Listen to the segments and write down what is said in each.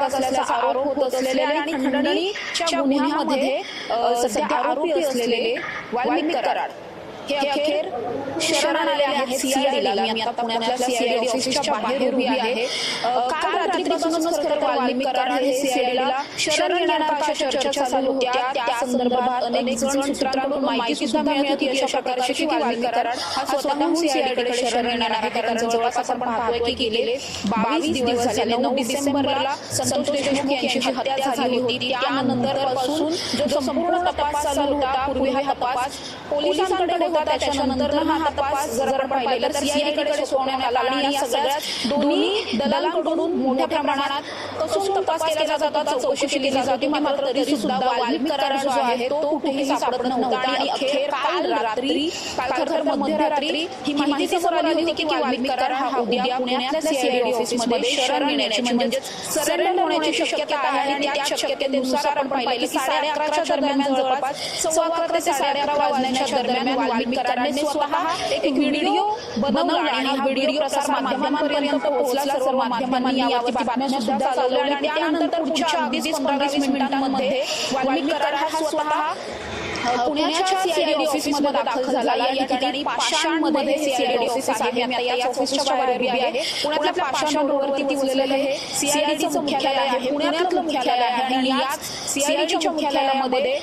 सहभाग असल्याचा आरोप होत असलेले आणि खंडणीच्या गुन्ह्यामध्ये सध्या आरोपी असलेले वाल्मिक कराड. की अखेर शरण आले आहेत सीआयडीला मी आता पुण्यातल्या सीआयडी ऑफिसच्या बाहेर उभी आहे. काल रात्रीपासूनच खरं तर वाल्मिक कराड हे सीआयडीला शरण येणार का अशा चर्चा चालू होत्या. त्या संदर्भात अनेक जण सूत्रांकडून माहिती सुद्धा मिळत होती अशा प्रकारची की वाल्मिक कराड हा स्वतःहून सीआयडीकडे शरण येणार आहे. कारण जवळपास आपण पाहतोय की गेले बावीस दिवस झाले नऊ डिसेंबरला संतोष देशमुख यांची हत्या झाली होती. त्यानंतरपासून जो संपूर्ण तपास चालू होता पूर्वी हा तपास पोलिसांकडे होता. त्याच्यानंतर हा तपास जर आपण पाहिलं तर सीआयडीकडे सोडण्यात आला आणि या सगळ्यात दोन्ही दलांकडून मोठ्या प्रमाणात कसून तपास केला जात होता चौकशी केली जात होती मात्र तरी सुद्धा वाल्मिक करार जो आहे तो कुठेही सापडत नव्हता आणि अखेर काल रात्री काल मध्यरात्री ही माहिती समोर आली होती की वाल्मिक करार हा उद्या पुण्यातल्या सीआयडी ऑफिसमध्ये शरण येण्याची म्हणजे सरेंडर होण्याची शक्यता आहे आणि त्या शक्यतेनुसार आपण पाहिलं की साडे अकराच्या दरम्यान जवळपास सव्वा अकरा ते साडे अकरा वाजण्याच्या दरम्यान कराराने स्वतः एक व्हिडिओ बनवला आणि हा व्हिडिओ प्रसार माध्यमांपर्यंत पोहोचला सर्व माध्यमांनी यावरती बातम्या सुद्धा चालवल्या आणि त्यानंतर पुढच्या अगदी पंधरा वीस मिनिटांमध्ये हा स्वतः पुण्याच्या सीआयडी ऑफिसमध्ये दाखल झाला. या ठिकाणी पाषाणमध्ये सीआयडी ऑफिस आहे. मी आता याच ऑफिसच्या बाहेर उभी आहे. पुण्यातल्या पाषाण रोडवरती वसलेलं हे सीआयडीचं मुख्यालय आहे. पुण्यातलं मुख्यालय आहे. आणि याच सीआयडीच्या मुख्यालयामध्ये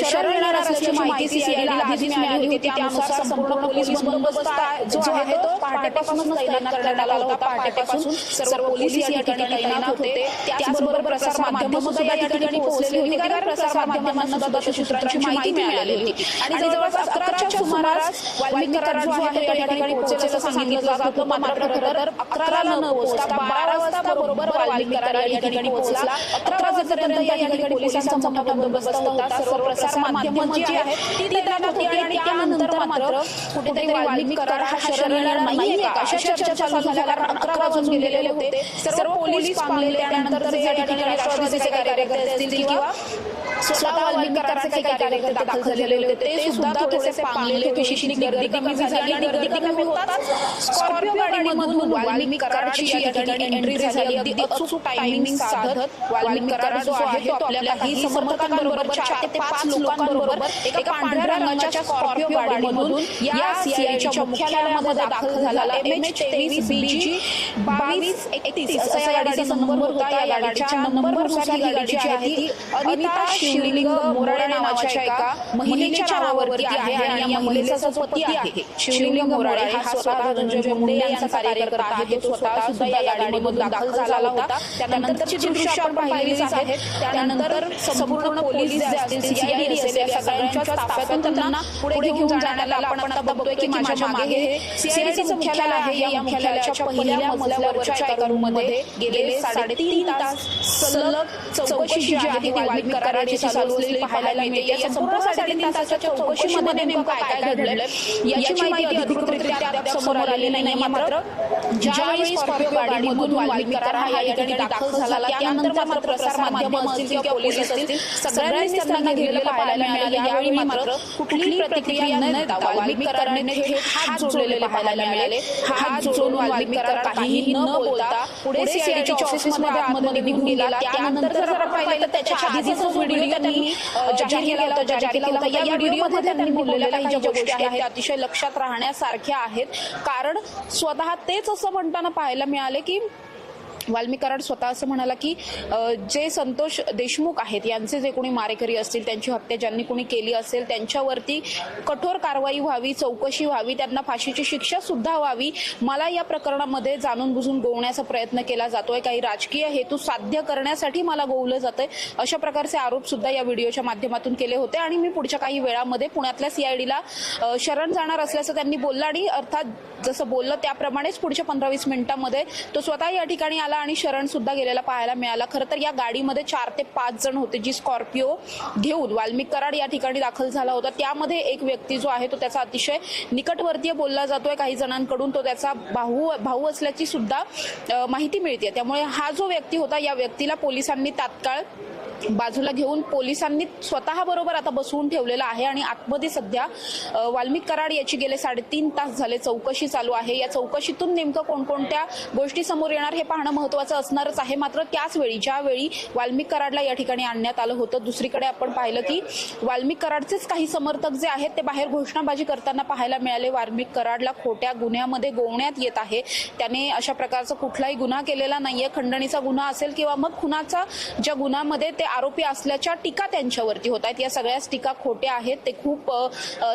शरण येणार असल्याची माहिती सीआयडीला आधीच मिळाली होती त्यानुसार संपूर्ण पोलीस बंदोबस्त जो आहे तो पहाटेपासूनच तैनात करण्यात आला होता. पहाटेपासून सर्व पोलीस या ठिकाणी तैनात होते. त्याचबरोबर प्रसार माध्यमं सुद्धा या ठिकाणी पोहोचलेली होती कारण प्रसार माध्यमांना सुद्धा दशसूत्रांची माहिती मिळालेली होती. आणि जवळपास अकराच्या सुमारास वाल्मिक जो आहे तो या ठिकाणी पोहोचल्याचं सांगितलं जात होतं. मात्र खरं तर अकराला न पोहोचता बारा वाजता बरोबर वाल्मिक या ठिकाणी पोहोचला. अकरा वाजेपर्यंत या ठिकाणी पोलिसांचा मोठा बंदोबस्त होता. सर्व प्रसार माध्यमं जी आहेत ती तैनात होती आणि त्यानंतर मात्र कुठेतरी वाल्मिक करार हा शरण येणार नाहीये का? अशा चर्चा चालू झाल्या कारण अकरा वाजून गेलेले होते. सर्व पोलीस पांगले त्यानंतर जे या ठिकाणी राष्ट्रवादीचे कार्यकर्ते असतील किंवा स्वतः वाल्मिक कराराचे काही कार्यकर्ते दाखल झालेले होते ते सुद्धा थोडेसे पांगलेले विशेषणी गर्दी कमी झाली आणि गर्दी कमी होताच स्कॉर्पिओ गाडीमधून वाल्मिक कराराची या ठिकाणी एंट्री झाली अगदी अचूक टायमिंग साधत वाल्मिक करार जो आहे तो आपल्या काही समर्थकांबरोबर चार ते पाच लोकांबरोबर एका पांढऱ्या रंगाच्या स्कॉर्पिओ गाडीमधून या सीआयडीच्या मुख्यालयामध्ये दाखल झाला. एम एच तेवीस बीजी बावीस एकतीस असा या गाडीचा नंबर होता या गाडीच्या नंबरनुसार ही गाडी जी आहे ती अनिता शिवलिंग मोराडे नावाच्या एका महिलेच्या नावावरती आहे आणि या महिलेचा जो पती आहे शिवलिंग मोराडे हा स्वतः धनंजय मुंडे यांचा कार्यकर्ता आहे. तो स्वतः सुद्धा या गाडीमधून दाखल झाला होता. त्यानंतरची जी दृश्य आपण पाहिलीच आहेत त्यानंतर संपूर्ण पोलीस जे असतील सीआयडी असेल या सगळ्यांच्या ताफ्यातून त्यांना पुढे घेऊन जाण्याला आपण आता बघतोय की माझ्या मागे हे सीआयडीचं मुख्यालय आहे. या मुख्यालयाच्या पहिल्या मजल्यावरच्या एका रूममध्ये गेलेले साडेतीन तास सलग चौकशी जी आहे ती वाल्मिक कराराची चालू असलेली पाहायला मिळते. या संपूर्ण साडेतीन तासाच्या चौकशीमध्ये नेमकं काय काय घडलंय याची माहिती अधिकृतरित्या अद्याप समोर आलेली नाही मात्र. ज्यावेळी स्कॉर्पिओ गाडीमधून हा या ठिकाणी दाखल झाला त्यानंतर मात्र प्रसार माध्यम असतील किंवा पोलीस असतील सगळ्यांनीच त्यांना घेतलेलं पाहायला मिळालं. यावेळी मात्र कुठलीही प्रतिक्रिया न देता थेट हात जोडलेले पाहायला मिळाले हात जोडून काहीही न बोलता पुढे सीआयडीच्या ऑफिसमध्ये आतमध्ये निघून गेला त्यानंतर जर आपण पाहिलं तर त्याच्या आधीचा व्हिडिओ त्यांनी अ, जाहीर केला होता जाहीर केला होता. या व्हिडिओमध्ये त्यांनी बोललेल्या काही ज्या गोष्टी आहेत त्या अतिशय लक्षात राहण्यासारख्या आहेत. कारण स्वतः तेच असं म्हणताना पाहायला मिळाले की वाल्मिक कराड स्वतः असं म्हणाला की जे संतोष देशमुख आहेत यांचे जे कोणी मारेकरी असतील त्यांची हत्या ज्यांनी कोणी केली असेल त्यांच्यावरती कठोर कारवाई व्हावी चौकशी व्हावी त्यांना फाशीची शिक्षा सुद्धा व्हावी मला या प्रकरणामध्ये जाणून बुजून गोवण्याचा प्रयत्न केला जातोय. काही राजकीय हेतू साध्य करण्यासाठी मला गोवलं जातंय. अशा प्रकारचे आरोप सुद्धा या व्हिडिओच्या माध्यमातून केले होते आणि मी पुढच्या काही वेळामध्ये पुण्यातल्या सीआयडीला शरण जाणार असल्याचं त्यांनी बोललं आणि अर्थात जसं बोललं त्याप्रमाणेच पुढच्या पंधरा वीस मिनिटांमध्ये तो स्वतः या ठिकाणी आला. आणि शरण सुद्धा गेलेला पाहायला मिळाला. खरं तर या गाडीमध्ये चार ते पाच जण होते जी स्कॉर्पिओ घेऊन वाल्मिक कराड या ठिकाणी दाखल झाला होता. त्यामध्ये एक व्यक्ती जो आहे तो त्याचा अतिशय निकटवर्तीय बोलला जातोय. काही जणांकडून तो त्याचा भाऊ भाऊ असल्याची सुद्धा माहिती मिळते. त्यामुळे हा जो व्यक्ती होता या व्यक्तीला पोलिसांनी तात्काळ बाजूला घेऊन पोलिसांनी स्वतः बरोबर आता बसवून ठेवलेलं आहे आणि आतमध्ये सध्या वाल्मिक कराड याची गेले साडेतीन तास झाले चौकशी चालू आहे. या चौकशीतून नेमकं कोणकोणत्या गोष्टी समोर येणार हे पाहणं महत्वाचं असणारच आहे. मात्र त्याच वेळी ज्यावेळी वाल्मिक कराडला या ठिकाणी आणण्यात आलं होतं दुसरीकडे आपण पाहिलं की वाल्मिक कराडचेच काही समर्थक जे आहेत ते बाहेर घोषणाबाजी करताना पाहायला मिळाले. वाल्मिक कराडला खोट्या गुन्ह्यामध्ये गोवण्यात येत आहे. त्याने अशा प्रकारचा कुठलाही गुन्हा केलेला नाहीये. खंडणीचा गुन्हा असेल किंवा मग खुनाचा ज्या गुन्ह्यामध्ये ते आरोपी असल्याच्या टीका त्यांच्यावरती होत आहेत. या सगळ्याच टीका खोट्या आहेत. ते खूप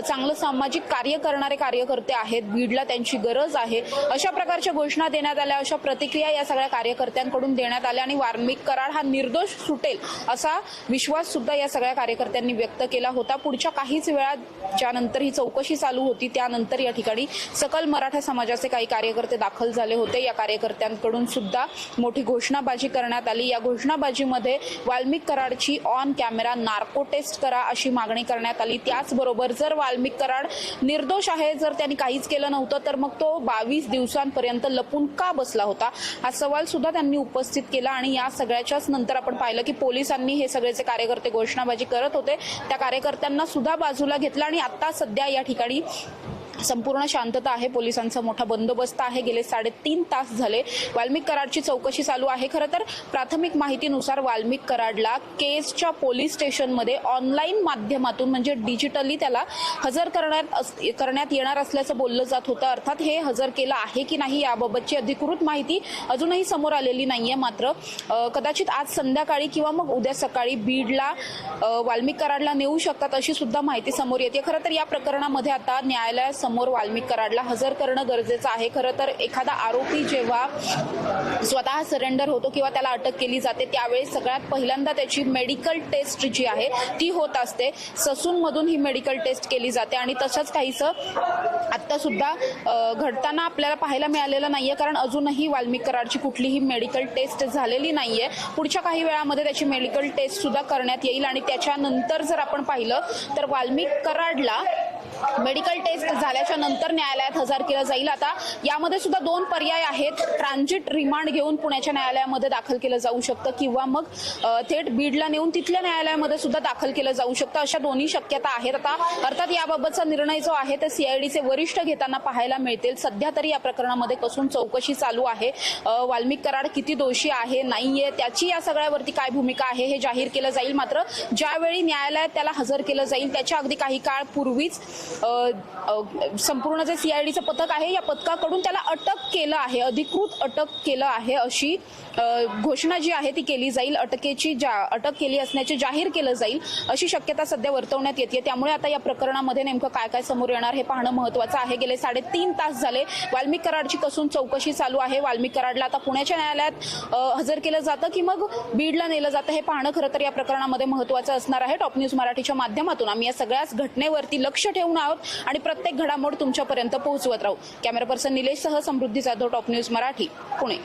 चांगलं सामाजिक कार्य करणारे कार्यकर्ते आहेत. बीडला त्यांची गरज आहे. अशा प्रकारच्या घोषणा देण्यात आल्या. अशा प्रतिक्रिया या सगळ्या कार्यकर्त्यांकडून देण्यात आल्या आणि वाल्मिक कराड हा निर्दोष सुटेल असा विश्वास सुद्धा या सगळ्या कार्यकर्त्यांनी व्यक्त केला होता. पुढच्या काहीच वेळात ज्यानंतर ही चौकशी चालू होती. त्यानंतर या ठिकाणी सकल मराठा समाजाचे काही कार्यकर्ते दाखल झाले होते. या कार्यकर्त्यांकडून सुद्धा मोठी घोषणाबाजी करण्यात आली. या घोषणाबाजीमध्ये वाल्मिक कराडची ऑन कॅमेरा नार्को टेस्ट करा अशी मागणी करण्यात आली. त्याचबरोबर जर वाल्मिक कराड निर्दोष आहे जर त्यांनी काहीच केलं नव्हतं तर मग तो बावीस दिवसांपर्यंत लपून का बसला होता? हा सवाल सुद्धा त्यांनी उपस्थित केला आणि या सगळ्याच्याच नंतर आपण पाहिलं की पोलिसांनी हे सगळेचे कार्यकर्ते घोषणाबाजी करत होते. त्या कार्यकर्त्यांना सुद्धा बाजूला घेतलं आणि आता सध्या या ठिकाणी संपूर्ण शांतता आहे पोलिसांचा मोठा बंदोबस्त आहे. गेले साडेतीन तास झाले वाल्मिक कराडची चौकशी चालू आहे. खरं तर प्राथमिक माहितीनुसार वाल्मिक कराडला केसच्या पोलीस स्टेशनमध्ये ऑनलाईन माध्यमातून म्हणजे डिजिटली त्याला हजर करण्यात अस- करण्यात येणार असल्याचं बोललं जात होतं. अर्थात हे हजर केलं आहे की नाही याबाबतची अधिकृत माहिती अजूनही समोर आलेली नाहीये. मात्र कदाचित आज संध्याकाळी किंवा मग उद्या सकाळी बीडला वाल्मिक कराडला नेऊ शकतात अशी सुद्धा माहिती समोर येते. खरं तर या प्रकरणामध्ये आता न्यायालयासमोर समोर वाल्मिक कराडला हजर करणं गरजेचं आहे. खरं तर एखादा आरोपी जेव्हा स्वतः सरेंडर होतो किंवा त्याला अटक केली जाते त्यावेळी सगळ्यात पहिल्यांदा त्याची मेडिकल टेस्ट जी आहे ती होत असते. ससूनमधून ही मेडिकल टेस्ट केली जाते आणि तसंच काहीसं आत्ता सुद्धा घडताना आपल्याला पाहायला मिळालेलं नाहीये. कारण अजूनही वाल्मिक कराडची कुठलीही मेडिकल टेस्ट झालेली नाहीये. पुढच्या काही वेळामध्ये त्याची मेडिकल टेस्ट सुद्धा करण्यात येईल आणि त्याच्यानंतर जर आपण पाहिलं तर वाल्मिक कराडला मेडिकल टेस्ट झाल्याच्यानंतर न्यायालयात हजर केलं जाईल. आता यामध्ये सुद्धा दोन पर्याय आहेत. ट्रान्झिट रिमांड घेऊन पुण्याच्या न्यायालयामध्ये दाखल केलं जाऊ शकतं किंवा मग थेट बीडला नेऊन तिथल्या न्यायालयामध्ये सुद्धा दाखल केलं जाऊ शकतं. अशा दोन्ही शक्यता आहेत. आता अर्थात याबाबतचा निर्णय जो आहे ते सीआयडीचे वरिष्ठ घेताना पाहायला मिळतील. सध्या तरी या प्रकरणामध्ये कसून चौकशी चालू आहे. वाल्मिक कराड किती दोषी आहे नाहीये त्याची या सगळ्यावरती काय भूमिका आहे हे जाहीर केलं जाईल. मात्र ज्यावेळी न्यायालयात त्याला हजर केलं जाईल त्याच्या अगदी काही काळ पूर्वीच संपूर्ण जे सी आय डीचं पथक आहे या पथकाकडून त्याला अटक केलं आहे अधिकृत अटक केलं आहे अशी घोषणा जी आहे ती केली जाईल अटकेची जा अटक केली असण्याचे जाहीर केलं जाईल अशी शक्यता सध्या वर्तवण्यात येते. त्यामुळे आता या प्रकरणामध्ये नेमकं काय काय समोर येणार हे पाहणं महत्वाचं आहे. गेले साडेतीन तास झाले वाल्मिक कराडची कसून चौकशी चालू आहे. वाल्मिक कराडला आता पुण्याच्या न्यायालयात हजर केलं जातं की मग बीडला नेलं जातं हे पाहणं खरं तर या प्रकरणामध्ये महत्वाचं असणार आहे. टॉप न्यूज मराठीच्या माध्यमातून आम्ही या सगळ्याच घटनेवरती लक्ष ठेवून आहोत आणि प्रत्येक घडामोड तुमच्यापर्यंत पोहोचवत राहू. कॅमेरा पर्सन निलेश सह समृद्धी जाधव टॉप न्यूज मराठी पुणे.